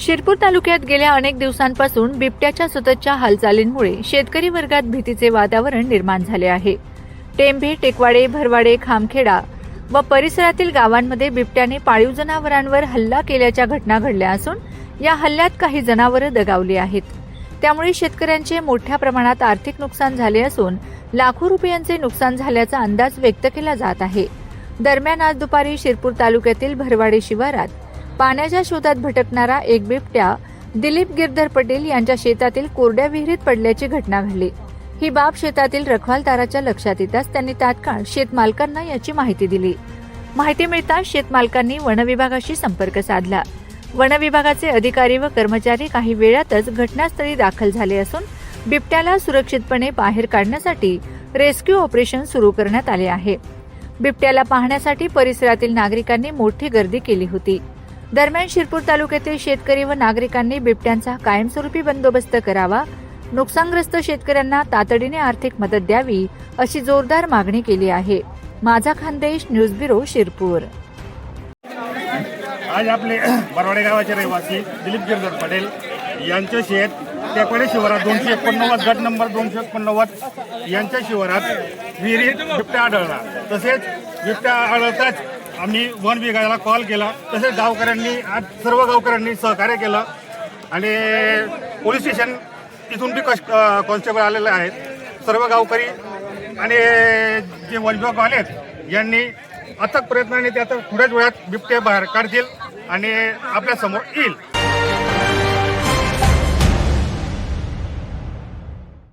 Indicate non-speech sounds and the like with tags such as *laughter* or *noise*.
शिरपूर तालुक्यात गेल्या अनेक दिवसांपासून बिबट्याच्या सततच्या हालचालींमुळे शेतकरी वर्गात भीतीचे वातावरण निर्माण झाले आहे. टेंभे टेकवाडे भरवाडे खामखेडा व परिसरातील गावांमध्ये बिबट्याने पाळीव जनावरांवर हल्ला केल्याच्या घटना घडल्या असून या हल्ल्यात काही जनावरं दगावली आहेत. त्यामुळे शेतकऱ्यांचे मोठ्या प्रमाणात आर्थिक नुकसान झाले असून लाखो रुपयांचे नुकसान झाल्याचा अंदाज व्यक्त केला जात आहे. दरम्यान आज दुपारी शिरपूर तालुक्यातील भरवाडे शिवारात पाण्याच्या शोधात भटकणारा एक बिबट्या दिलीप गिरधर पटेल यांच्या शेतातील कोरड्या विहिरीत पडल्याची घटना घडली. ही बाब शेतातील रखवालदाराच्या लक्षात येताच त्यांनी तात्काळ शेतमालकांना याची माहिती दिली. माहिती मिळताच शेतमालकांनी वनविभागाशी संपर्क साधला. वनविभागाचे अधिकारी व कर्मचारी काही वेळातच घटनास्थळी दाखल झाले असून बिबट्याला सुरक्षितपणे बाहेर काढण्यासाठी रेस्क्यू ऑपरेशन सुरू करण्यात आले आहे. बिबट्याला पाहण्यासाठी परिसरातील नागरिकांनी मोठी गर्दी केली होती. दरम्यान शिरपूर तालुक्यातील शेतकरी व नागरिकांनी बिबट्यांचा कायमस्वरूपी बंदोबस्त करावा नुकसानग्रस्त शेतकऱ्यांना तातडीने आर्थिक मदत द्यावी अशी जोरदार मागणी केली आहे. माझा खानदेश न्यूज ब्युरो शिरपूर. आज आपले *clears throat* बरवाडे गावाचे रहिवासी दिलीप गिरधर पटेल यांचे शेत टेकडे शिवारात दोनशे एकोणनव्वद गट नंबर दोनशे एकोणनव्वद यांच्या शिवारात विहिरीत बिबट्या आढळला. तसेच बिबट्या आढळताच आम्ही वन विभागाला कॉल केला. तसेच गावकऱ्यांनी आज सर्व गावकऱ्यांनी सहकार्य केलं. आणि पोलीस स्टेशन तिथून बी कश कॉन्स्टेबल आलेले आहेत. सर्व गावकरी आणि जे वन विभाग आहेत यांनी अथक प्रयत्नाने ते आता थोड्याच वेळात बिबटे बाहेर काढतील आणि आपल्यासमोर येईल.